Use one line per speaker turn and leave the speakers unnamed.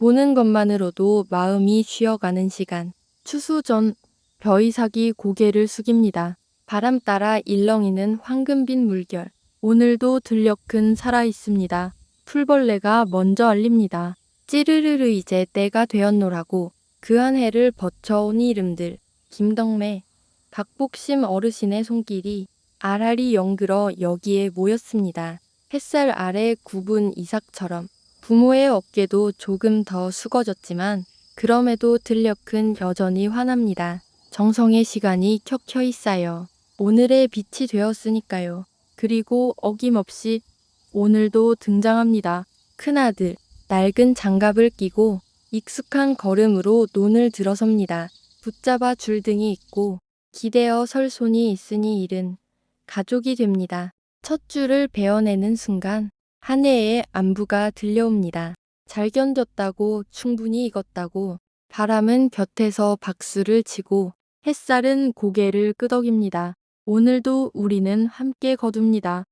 보는 것만으로도 마음이 쉬어가는 시간. 추수 전 벼이삭이 고개를 숙입니다. 바람 따라 일렁이는 황금빛 물결. 오늘도 들녘은 살아있습니다. 풀벌레가 먼저 알립니다. 찌르르르 이제 때가 되었노라고 그 한 해를 버텨온 이름들. 김덕매, 박복심 어르신의 손길이 알알이 연그러 여기에 모였습니다. 햇살 아래 굽은 이삭처럼 부모의 어깨도 조금 더 숙어졌지만 그럼에도 들녘은 여전히 환합니다. 정성의 시간이 켜켜이 쌓여 오늘의 빛이 되었으니까요. 그리고 어김없이 오늘도 등장합니다. 큰아들, 낡은 장갑을 끼고 익숙한 걸음으로 논을 들어섭니다. 붙잡아 줄등이 있고 기대어 설 손이 있으니 일은 가족이 됩니다. 첫 줄을 베어내는 순간 한 해의 안부가 들려옵니다. 잘 견뎠다고 충분히 익었다고 바람은 곁에서 박수를 치고 햇살은 고개를 끄덕입니다. 오늘도 우리는 함께 거둡니다.